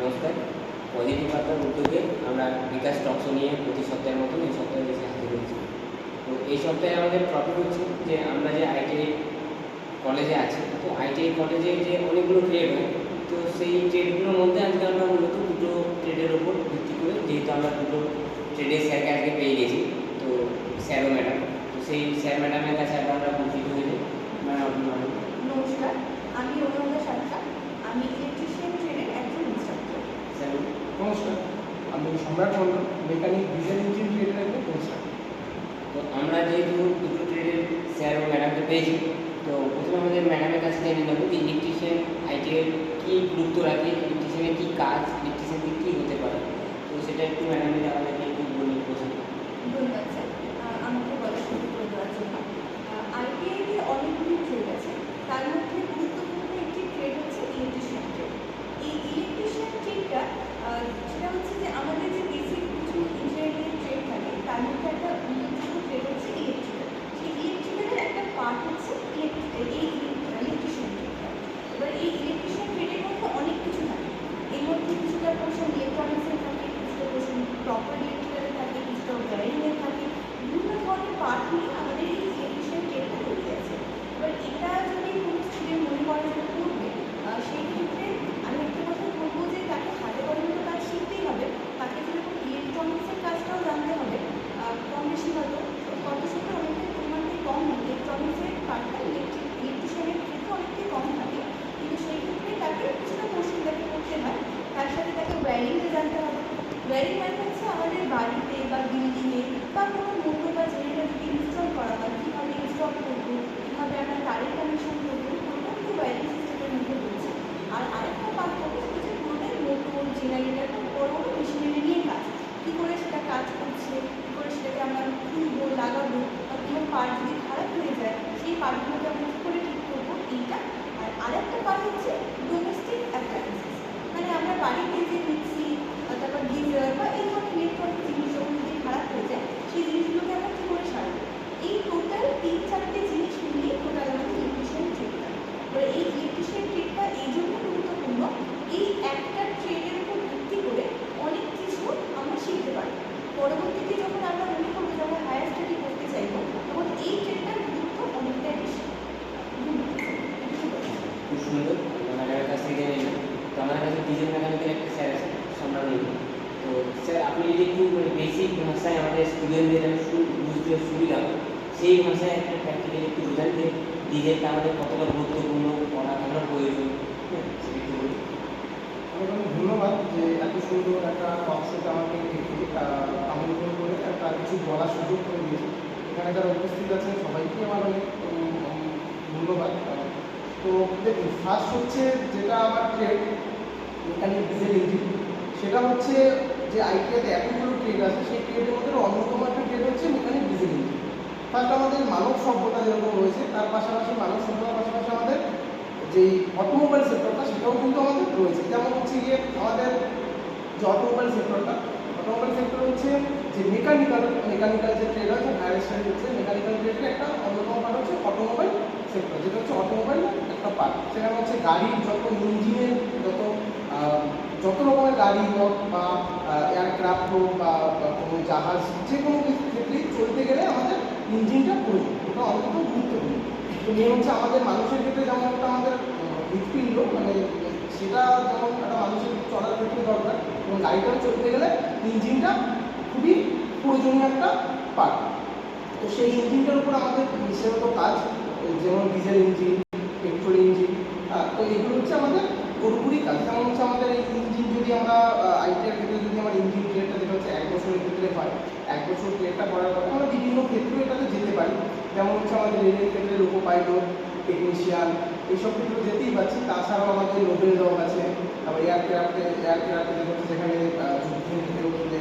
নমস্কার। পজিটিভ বার্তার উদ্যোগে আমরা বিকাশ টকশো নিয়ে প্রতি সপ্তাহের মতন এই সপ্তাহে বেশি হাজির হয়েছি। তো এই সপ্তাহে আমাদের টপিক হচ্ছে যে আমরা যে আইটিআই কলেজে আছি, তো আইটিআই কলেজে যে অনেকগুলো ট্রেড হয়, তো সেই ট্রেডগুলোর মধ্যে আজকে আমরা মূলত দুটো ট্রেডের ওপর ভিত্তি করে, যেহেতু আমরা দুটো ট্রেডের স্যারকে আজকে পেয়ে গেছি, তো স্যার ও ম্যাডাম তো সেই স্যার ম্যাডামের কাছে আমরা পরিচিত হয়েছি। ম্যাডাম আপনার নমস্কার আমি অনুরাধা সারকা আমি ইলেকট্রিশিয়ান ট্রেনের একজন ইনস্ট্রাক্টর স্যার নমস্কার আমি Samrat Mondal mechanic diesel engine ট্রেডের একজন কোর্সার তো আমরা যেহেতু দুটো ট্রেডের স্যার ও ম্যাডামকে পেয়েছি তো প্রথমে আমাদের ম্যাডামের কাছে জেনে নেব যে ইলেকট্রিশিয়ান আইটিআই কী গুরুত্ব রাখে ইলেকট্রিশিয়ানের কী কাজ ইলেকট্রিশিয়ান থেকে কী হতে পারে তো সেটা একটু ম্যাডামের আমাদেরকে একটু বলে বোঝান ধন্যবাদ স্যার আহ, আমাকে বলার সুযোগ করে দেওয়ার জন্য আইটিআইতে অনেকগুলি ট্রেড আছে তার মধ্যে গুরুত্বপূর্ণ একটি ট্রেড হচ্ছে ইলেকট্রিশিয়ান ট্রেড এই ইলেকট্রিশিয়ান ট্রেডটা সেটা হচ্ছে যে আমাদের যে বেসিক কিছু ইঞ্জিনিয়ারিং ট্রেড থাকে তার মধ্যে একটা উল্লেখযোগ্য ট্রেড হচ্ছে ইলেকট্রিক্যাল সেই ইলেকট্রিক্যালের একটা পার্ট হচ্ছে electric- এই ইলেকট্রিশিয়ান ট্রেডটা এবার এই ইলেকট্রিশিয়ান ট্রেডের মধ্যে অনেক কিছু থাকে এর মধ্যে কিছুটা পোর্শন ইলেকট্রনিক্সের থাকে কিছুটা পোর্শন প্রপার ইলেকট্রিক্যালের থাকে কিছুটা ওয়ারিংয়ের থাকে বিভিন্ন ধরনের পার্ট নিয়ে আমাদের এই ইলেকট্রিশিয়ান ট্রেডটা তৈরি আছে এবার এটা যদি কোনো স্টুডেন্ট মনে করে যে করবে আহ, সেই ক্ষেত্রে আমি একটা কথা বলব যে তাকে হাতে কলমে কাজ শিখতেই হবে তাকে যেরকম ইলেকট্রনিক্সের কাজটাও জানতে হবে আহ, কম বেশি হয়তো কত সেটা অনেকটাই পরিমাণটাই কম ইলেকট্রনিক্সের পার্টটা ইলেকট্রিক ইলেকট্রিশিয়ানের ক্ষেত্রে অনেকটাই কম থাকে কিন্তু সেই ক্ষেত্রে তাকে কিছুটা পোর্শন তাকে করতে হয় তার সাথে তাকে ওয়্যারিংটা জানতে হবে ওয়্যারিং মানে হচ্ছে আমাদের বাড়িতে বা বিল্ডিংয়ে বা কোনো মোটর বা জেনারেটর ইনস্টল করা হয়, কীভাবে ইনস্টল করব, কীভাবে আমরা তারের কানেকশন করব পুরোটা কিন্তু ওয়্যারিং সিস্টেমের মধ্যে রয়েছে। আর আরেকটা পার্ট হচ্ছে পুরোটাই মোটর জেনারেটর বা বড় বড় মেশিনারি নিয়ে কাজ। কী করে সেটা কাজ করছে, কী করে সেটাকে আমরা খুলবো, লাগাবো, বা কোনো পার্ট যদি খারাপ হয়ে যায়, সেই পার্টগুলোকে আমরা কী করে ঠিক করব এইটা আর আরেকটা পার্ট হচ্ছে ডোমেস্টিক অ্যাপ্লায়েন্সেস মানে আমরা বাড়িতে যে মিক্সি আহ, তারপর গিজার বা এই ধরনের ইলেকট্রনিক জিনিস যখন যদি খারাপ হয়ে যায় সেই জিনিসগুলোকে আমরা কী করে সারাবো এই টোটাল তিন চারটে জিনিস মিলিয়ে টোটাল আমাদের ইলেকট্রিশিয়ান ট্রেডটা এবার এই ইলেকট্রিশিয়ান ট্রেডটা এই জন্য গুরুত্বপূর্ণ এই একটা ট্রেডের উপর ভিত্তি করে অনেক কিছু আমরা শিখতে পারি পরবর্তীতে যখন আমরা মনে করব যে আমরা হায়ার স্টাডি করতে চাইব তখন এই ট্রেডটার গুরুত্ব অনেকটাই বেশি ধন্যবাদ। খুব সুন্দর ম্যাডামের কাছ থেকে জেনে তো আমাদের কাছে ডিজেল মেকানিকের একটা স্যার আছে, সম্রাট নিয়ে তো স্যার, আপনি যদি একটু মানে বেসিক ভাষায় আমাদের স্টুডেন্টদের সু- বুঝতে সুবিধা সেই ভাষায় একটা প্র্যাকটিক্যালি একটু বোঝান যে ডিজেলটা আমাদের কতটা গুরুত্বপূর্ণ পড়া প্রয়োজন হ্যাঁ ধন্যবাদ যে এত সুন্দর একটা টকশোতে আমাকে আমন্ত্রণ করে একটা কিছু বলার সুযোগ করে দিয়েছে। এখানে যারা উপস্থিত আছেন সবাইকে আমার অনেক ধন্যবাদ। তো দেখুন ফার্স্ট হচ্ছে যেটা আমার ট্রেড মেকানিক ডিজেল ইঞ্জিন সেটা হচ্ছে যে আইটিআইতে এতগুলো ট্রেড আছে, সেই ট্রেডের মধ্যে অন্যতম একটা ট্রেড হচ্ছে মেকানিক ডিজেল ইঞ্জিন ফার্স্ট আমাদের মানব সভ্যতা যেরকম রয়েছে, তার পাশাপাশি মানব সভ্যতার পাশাপাশি আমাদের যেই অটোমোবাইল সেক্টরটা সেটাও কিন্তু আমাদের রয়েছে। যেমন হচ্ছে গিয়ে আমাদের যে অটোমোবাইল সেক্টরটা অটোমোবাইল সেক্টর হচ্ছে যে মেকানিক্যাল মেকানিক্যাল যে ট্রেড আছে হায়ার স্টাডি হচ্ছে মেকানিক্যাল ট্রেডের একটা অন্যতম পার্ট হচ্ছে অটোমোবাইল সেক্টর যেটা হচ্ছে অটোমোবাইল একটা পার্ট সেখানে হচ্ছে গাড়ির যত ইঞ্জিনের যত যত রকমের গাড়ি হোক বা এয়ারক্রাফট হোক বা কোনো জাহাজ যে কোনো ক্ষেত্রেই চলতে গেলে আমাদের ইঞ্জিনটা প্রয়োজন, ওটা অত্যন্ত গুরুত্বপূর্ণ। তো মেন হচ্ছে আমাদের মানুষের ক্ষেত্রে যেমন একটা আমাদের হৃৎপিণ্ড মানে সেটা যেমন একটা মানুষের চলার ক্ষেত্রে দরকার, এবং গাড়িটাও চলতে গেলে ইঞ্জিনটা খুবই প্রয়োজনীয় একটা পার্ট তো সেই ইঞ্জিনটার উপর আমাদের বিশেষত কাজ যেমন ডিজেল ইঞ্জিন পেট্রোল ইঞ্জিন তো এগুলো হচ্ছে আমাদের পুরোপুরি কাজ। যেমন হচ্ছে আমাদের এই ইঞ্জিন যদি আমরা আইটিআর ক্ষেত্রে যদি আমার ইঞ্জিন ট্রেডটা যেটা হচ্ছে এক বছরের ক্ষেত্রে হয়, এক বছর ট্রেডটা করার পরে আমরা বিভিন্ন ক্ষেত্রে এটাতে যেতে পারি। যেমন হচ্ছে আমাদের রেলের ক্ষেত্রে লোকো পাইলট টেকনিশিয়ান এইসব ক্ষেত্রে যেতেই পারছি। তাছাড়াও আমাদের নোবেল ডগ আছে তারপর এয়ারক্রাফটে হচ্ছে যেখানে যুদ্ধের বিরুদ্ধে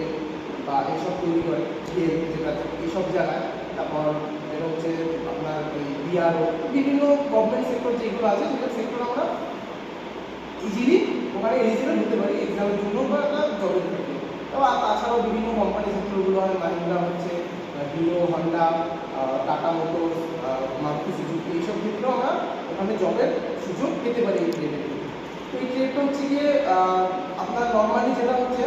বা এইসব তৈরি করে যেটা এইসব জায়গায়। তারপর এটা হচ্ছে আপনার ওই বিআরও বিভিন্ন গভর্নমেন্ট সেক্টর যেগুলো আছে, সেগুলো সেক্টর আমরা ইজিলি ওখানে এলিজিবল হতে পারি এক্সামের জন্য বা একটা জবের ক্ষেত্রে তাছাড়াও বিভিন্ন কোম্পানি সেক্টরগুলো হয় মাহিন্দ্রা হচ্ছে Hero Honda Tata Motors Maruti Suzuki এইসব ক্ষেত্রেও আমরা ওখানে জবের সুযোগ পেতে পারি এই ক্ষেত্রে তো এই ট্রেডটা হচ্ছে গিয়ে আপনার যেটা হচ্ছে